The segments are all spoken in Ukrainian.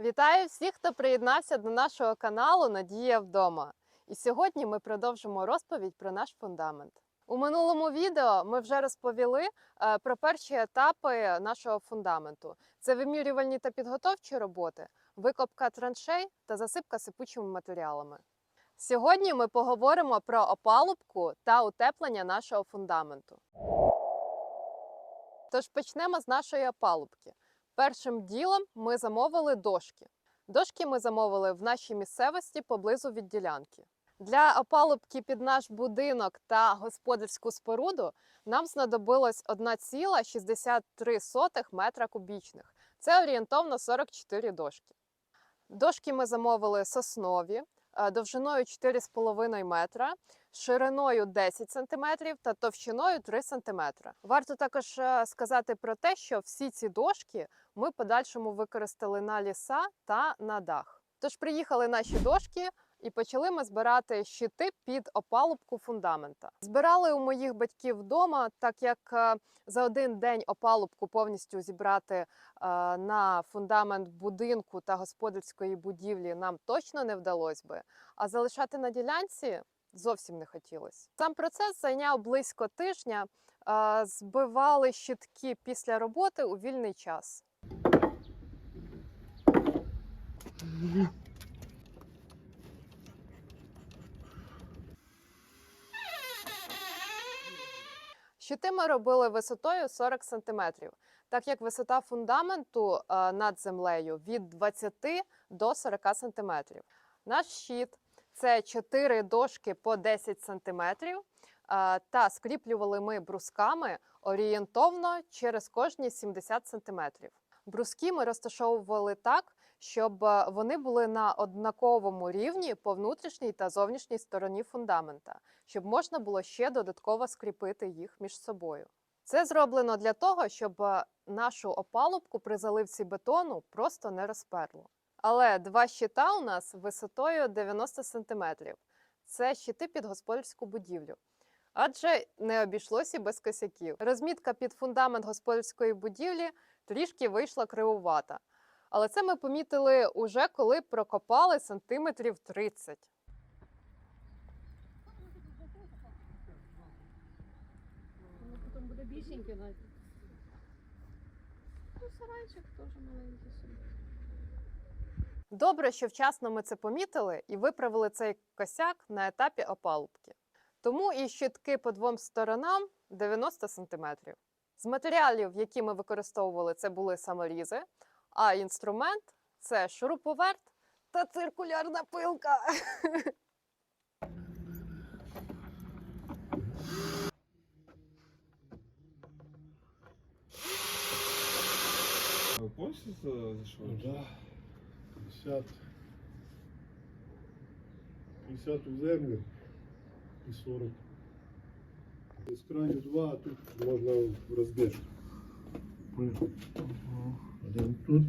Вітаю всіх, хто приєднався до нашого каналу Надія вдома. І сьогодні ми продовжимо розповідь про наш фундамент. У минулому відео ми вже розповіли е, про перші етапи нашого фундаменту: це вимірювальні та підготовчі роботи, викопка траншей та засипка сипучими матеріалами. Сьогодні ми поговоримо про опалубку та утеплення нашого фундаменту. Тож почнемо з нашої опалубки. Першим ділом ми замовили дошки. Дошки ми замовили в нашій місцевості поблизу від ділянки. Для опалубки під наш будинок та господарську споруду нам знадобилось 1,63 метра кубічних. Це орієнтовно 44 дошки. Дошки ми замовили соснові довжиною 4,5 метра, шириною 10 см та товщиною 3 см. Варто також е, сказати про те, що всі ці дошки ми подальшому використали на ліса та на дах. Тож приїхали наші дошки і почали ми збирати щити під опалубку фундамента. Збирали у моїх батьків вдома, так як е, за один день опалубку повністю зібрати е, на фундамент будинку та господарської будівлі нам точно не вдалося би, а залишати на ділянці зовсім не хотілося. Сам процес зайняв близько тижня. Е, Збивали щитки після роботи у вільний час. Щити ми робили висотою 40 см, так як висота фундаменту е, над землею від 20 до 40 см. Наш щит це 4 дошки по 10 см, е, та скріплювали ми брусками орієнтовно через кожні 70 см. Бруски ми розташовували так, щоб е, вони були на однаковому рівні по внутрішній та зовнішній стороні фундамента, щоб можна було ще додатково скріпити їх між собою. Це зроблено для того, щоб е, нашу опалубку при заливці бетону просто не розперло. Але два щита у нас висотою 90 см. Це щити під господарську будівлю. Адже не обійшлося без косяків. Розмітка під фундамент господарської будівлі трішки вийшла кривувата. Але це ми помітили уже коли прокопали сантиметрів 30. Воно потім буде більшеньке навіть. Ну, сарайчик теж маленький собі. Добре, що вчасно ми це помітили і виправили цей косяк на етапі опалубки. Тому і щитки по двом сторонам 90 см. З матеріалів, які ми використовували, це були саморізи, а інструмент це шуруповерт та циркулярна пилка. Вы помните, за, за что? Ну да. 50. 50 у землю і 40. З краю два, а тут можна розбіжку. Один тут.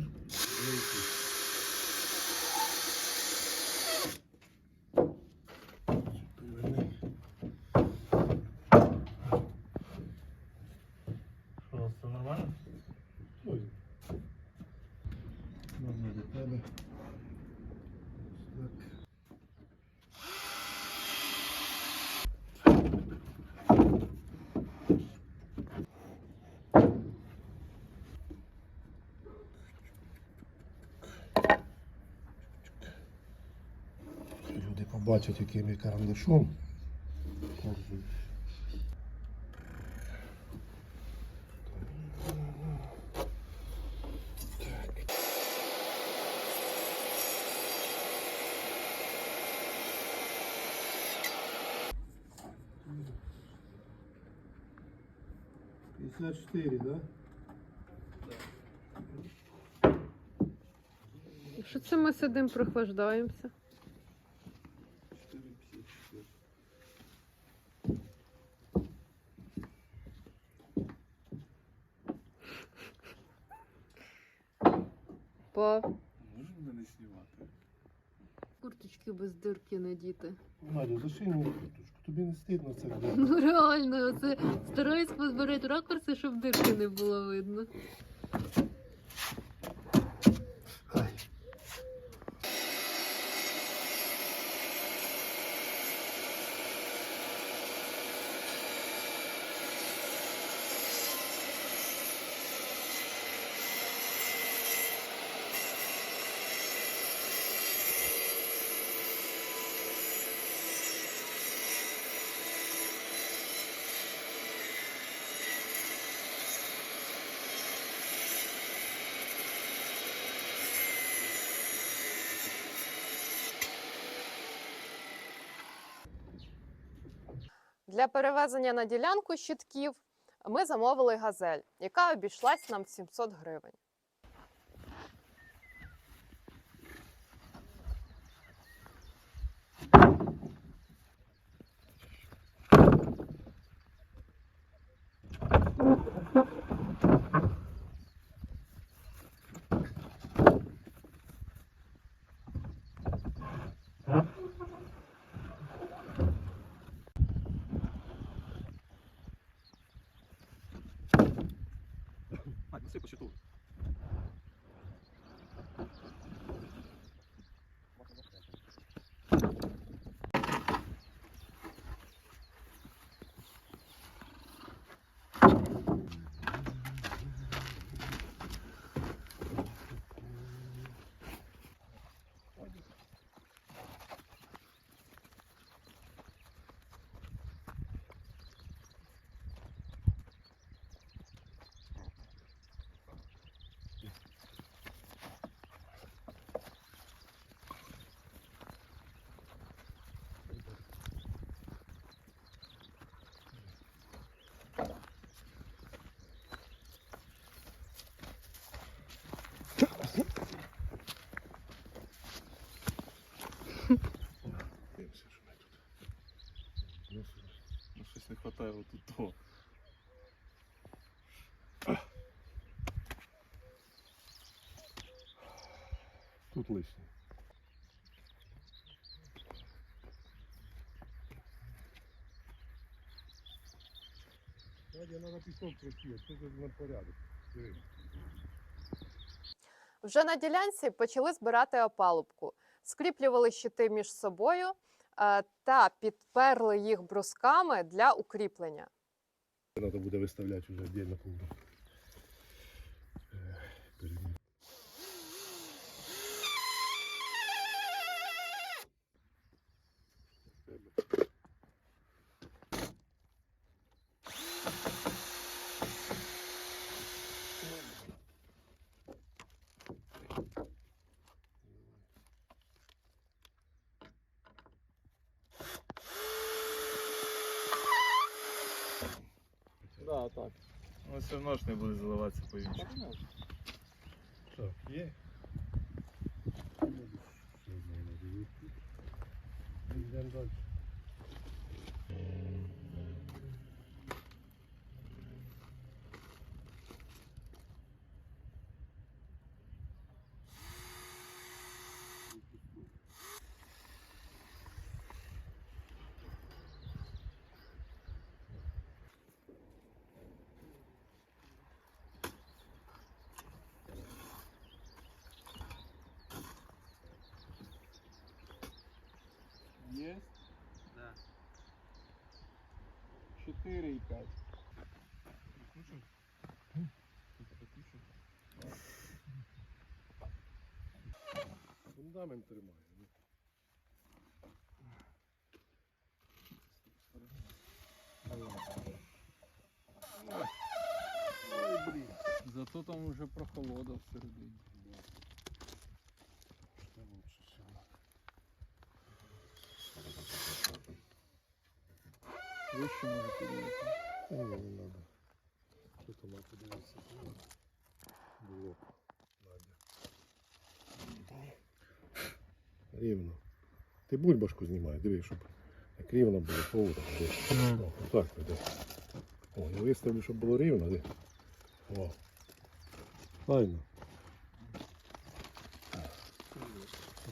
Поверни. Что, все нормально? Ой. Можна до тебе. Так. Люди побачать, яким я карандашом. Пятьдесят четыре, да? Що це ми сидимо, прохлаждаємося? По Можем мене знімати? курточки без дирки надіти. Надя, заший мені курточку. Тобі не стидно це буде. Ну реально, це стараюсь позбирати ракурси, щоб дирки не було видно. Для перевезення на ділянку щитків ми замовили газель, яка обійшлась нам в 700 гривень. По щиту. Дивимося, що ми тут. Ну, сюди. Щось отут того. Тут лишнє. Вже на ділянці почали збирати опалубку, скріплювали щити між собою та підперли їх брусками для укріплення. Треба буде виставляти вже віддільно повну. Е, перемір. Да, так. Ну все одно ж не буде заливатися по іншому. Так, є. Йдемо далі. Є? Да. 4 і 5. Фундамент тримає. ну. Ой, блін. Зато там уже прохолода всередині. Вище може підняти. Та ні, не треба. Що там подивитися? Було. Надя. Рівно. Ти бульбашку знімай, диви, щоб як рівно було поворот. О, так веде. О, я виставлю, щоб було рівно, де. О. Файно.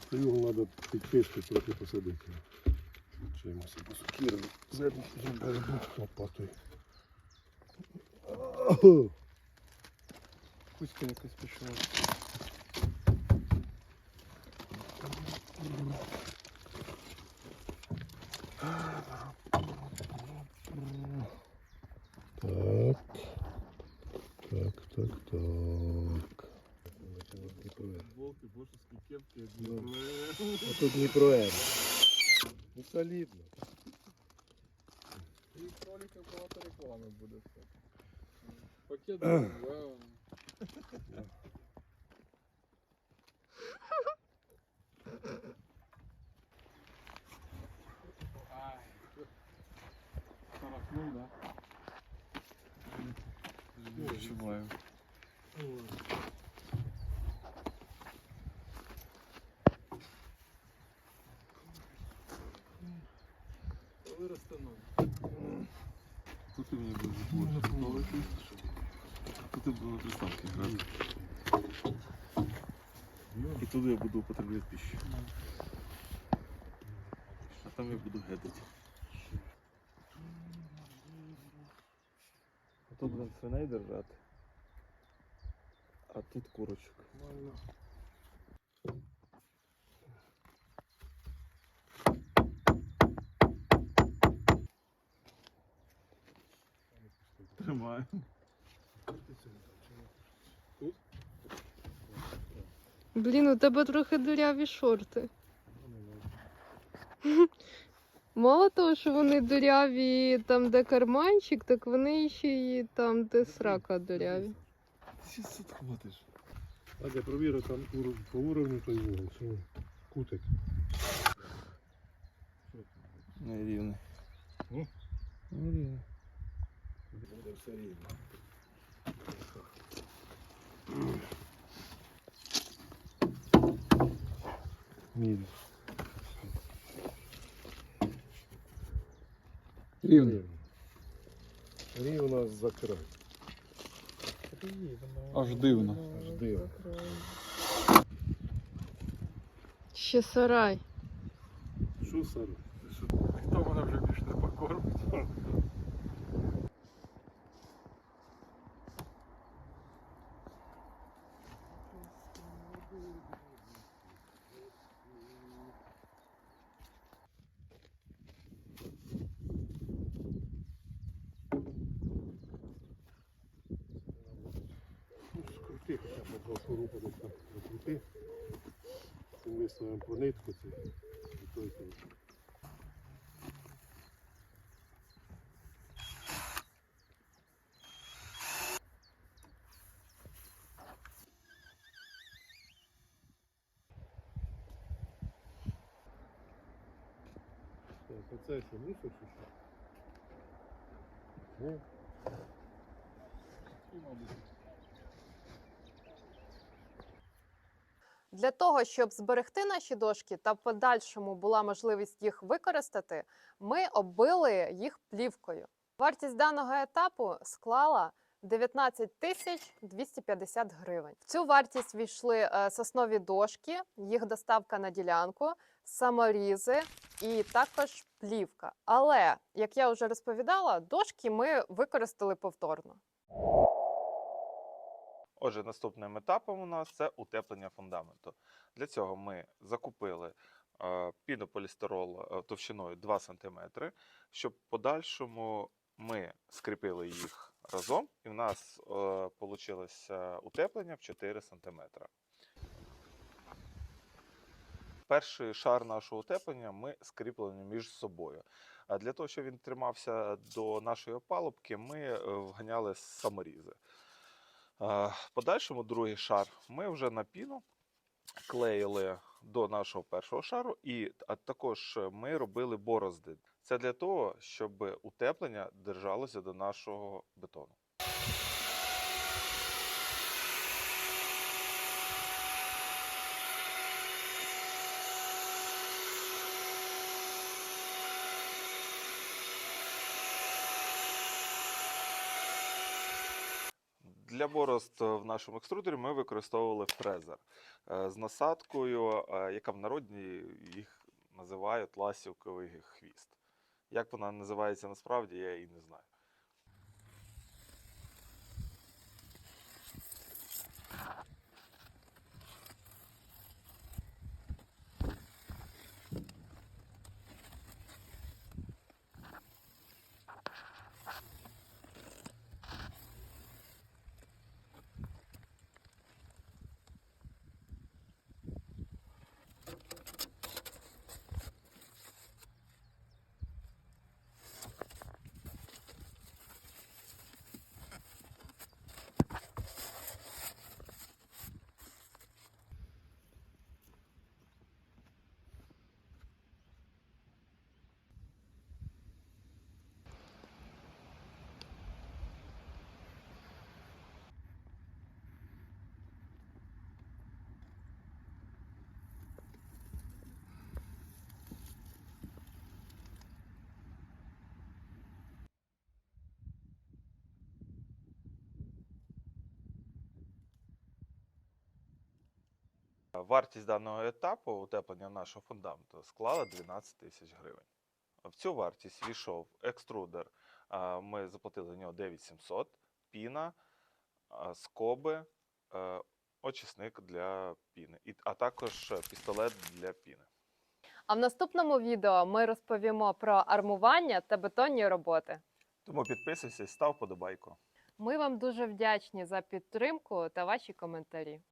Союгу треба підпишки трохи посадити. Чимось посукірили. Зерно зробили. Лопатою. Кузька якось пішла. Так. Так, так, так. Футболки, бошевські кепки, як Ну. Дніпро. А тут Дніпро Ну солідно. І в роликах багато реклами буде. Пакет BMW. да. Відчуваю. Виросте. Тут і мені буде заплачувати. Тут я буду на приставці грати. І туди я буду употреблять пищу. А там я буду гедати. А тут будемо свиней держати. А тут курочок. Тримаю. Блін, у тебе трохи диряві шорти. Мало того, що вони диряві там, де карманчик, так вони ще й там, де срака диряві. Ти тут ходиш. А я провірю там по уровню той вугол, що кутик. Не рівний. Ну? Не рівний. Буде все рівно. Рівно. Рівно за край. Аж дивно. Аж дивно. Ще сарай. Що саме? Хто мене вже більш не покормить? Десь закрути. Виставимо по нитку це. і той той. Так, оце що, мусор чи що? Ну, Для того, щоб зберегти наші дошки та в подальшому була можливість їх використати, ми оббили їх плівкою. Вартість даного етапу склала 19 тисяч 250 гривень. В цю вартість війшли е, соснові дошки, їх доставка на ділянку, саморізи і також плівка. Але, як я вже розповідала, дошки ми використали повторно. Отже, наступним етапом у нас це утеплення фундаменту. Для цього ми закупили е, пінополістирол е, товщиною 2 см, щоб в подальшому ми скріпили їх разом, і в нас вийшло утеплення в 4 см. Перший шар нашого утеплення ми скріплені між собою. А для того, щоб він тримався до нашої опалубки, ми е, вганяли саморізи. Подальшому другий шар ми вже на піну клеїли до нашого першого шару, і а також ми робили борозди. Це для того, щоб утеплення держалося до нашого бетону. Для борозд в нашому екструдері ми використовували фрезер е, з насадкою, е, яка в народі їх називають ласівковий хвіст. Як вона називається насправді, я і не знаю. Вартість даного етапу утеплення нашого фундаменту склала 12 тисяч гривень. В цю вартість війшов екструдер. Ми заплатили за нього 9700, піна, скоби, е, очисник для піни, а також пістолет для піни. А в наступному відео ми розповімо про армування та бетонні роботи. Тому підписуйся і став подобайку. Ми вам дуже вдячні за підтримку та ваші коментарі.